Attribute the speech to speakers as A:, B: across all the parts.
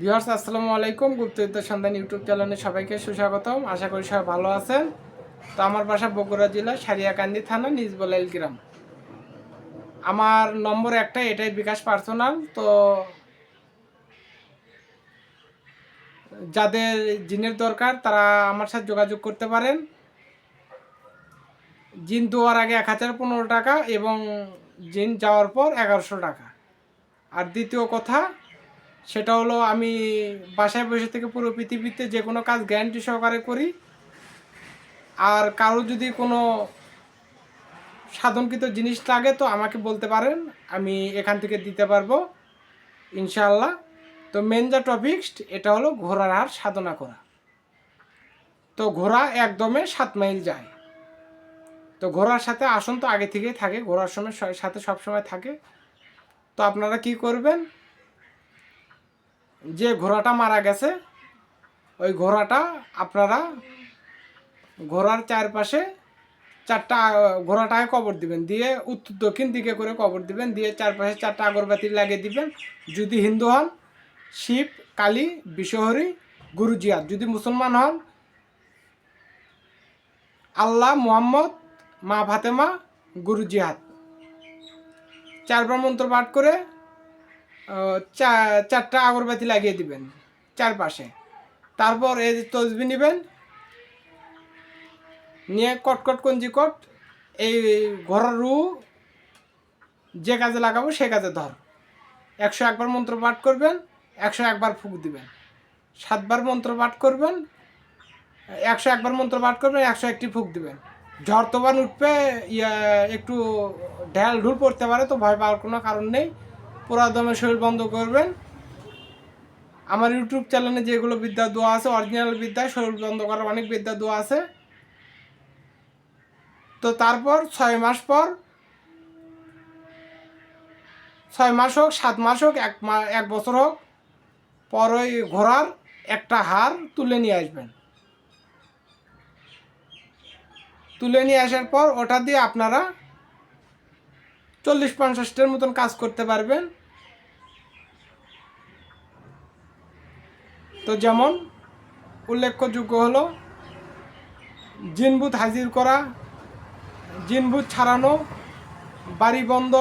A: Viewers, আসসালামু আলাইকুম। গুপ্তবিদ্যা সন্ধান ইউটিউব চ্যানেলে সবাইকে সুস্বাগতম। আশা করি সবাই ভালো আছেন। তো আমার বাসা বগুড়া জেলা, সারিয়াকান্দি থানা নিজবলাইল গ্রাম আমার নম্বর একটা, এটাই বিকাশ পার্সোনাল। তো যাদের জিনের দরকার, তারা আমার সাথে যোগাযোগ করতে পারেন। জিন দেওয়ার আগে এক হাজার পনেরো টাকা এবং জিন যাওয়ার পর এগারোশো টাকা। আর দ্বিতীয় কথা সেটা হলো আমি বাসায় বসে থেকে পুরো পৃথিবীতে যে কোনো কাজ গ্যারান্টি সহকারে করি। আর কারও যদি কোনো সাধনকৃত জিনিস লাগে তো আমাকে বলতে পারেন, আমি এখান থেকে দিতে পারব ইনশাল্লাহ তো মেন যা টপিক্স এটা হলো ঘোড়ার হার সাধনা করা। তো ঘোড়া একদমে সাত মাইল যায়। তো ঘোড়ার সাথে আসন তো আগে থেকেই থাকে, ঘোড়ার সময় সাথে সব সময় থাকে। তো আপনারা কি করবেন? যে ঘোড়াটা মারা গেছে, ওই ঘোড়াটা আপনারা ঘোড়ার চারপাশে চারটা, ঘোড়াটায় কবর দিবেন। দিয়ে উত্তর, দক্ষিণ দিকে করে কবর দিবেন। দিয়ে চারপাশে চারটা আগরবাতি লাগিয়ে দিবেন। যদি হিন্দু হন, শিব, কালী বিশ্বহরি গুরু জিয়াদ যদি মুসলমান হন, আল্লাহ, মোহাম্মদ, মা ফাতেমা গুরু জিহাদ চারবার মন্ত্র পাঠ করে চারটা আগরবাতি লাগিয়ে দিবেন, চারপাশে। তারপর এই তসবি নেবেন, নিয়ে কটকট কঞ্জি কট, এই ঘরের রু যে কাজে লাগাবো সে কাজে ধর। একশো একবার মন্ত্র পাঠ করবেন, একশো একবার ফুক দিবেন। সাতবার মন্ত্র পাঠ করবেন, একশো একবার মন্ত্র পাঠ করবেন, একশো একটি ফুক দিবেন। ঝড় তোবান উঠবে একটু ঢেল ঢুল পড়তে পারে, তো ভয় পাওয়ার কোনো কারণ নেই। পুরা দমে শরীর বন্ধ করবেন। আমার ইউটিউব চ্যানেলে যেগুলো বিদ্যা দোয়া আছে অরিজিনাল বিদ্যা, শরীর বন্ধ করার অনেক বিদ্যা দোয়া আছে। তো তারপর ছয় মাস পর, ছয় মাস হোক, সাত মাস হোক, এক এক বছর হোক, পর ওই ঘোড়ার একটা হার তুলে নিয়ে আসবেন। তুলে নিয়ে আসার পর ওটা দিয়ে আপনারা চল্লিশ পঞ্চাশটার মতন কাজ করতে পারবেন। তো যেমন উল্লেখযোগ্য হলো জিনবুত হাজির করা জিনবুত ছাড়ানো, বাড়ি বন্ধ,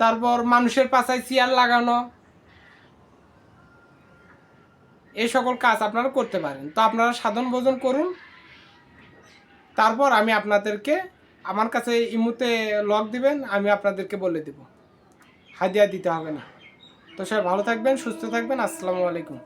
A: তারপর মানুষের পাশায় চেয়ার লাগানো, এই সকল কাজ আপনারা করতে পারেন। তো আপনারা সাধন ভোজন করুন তারপর আমি আপনাদেরকে, আমার কাছে ইমুতে লক দিবেন, আমি আপনাদেরকে বলে দেব। হাদিয়া দিতে হবে না। তো সবাই ভালো থাকবেন, সুস্থ থাকবেন, আসসালামু আলাইকুম।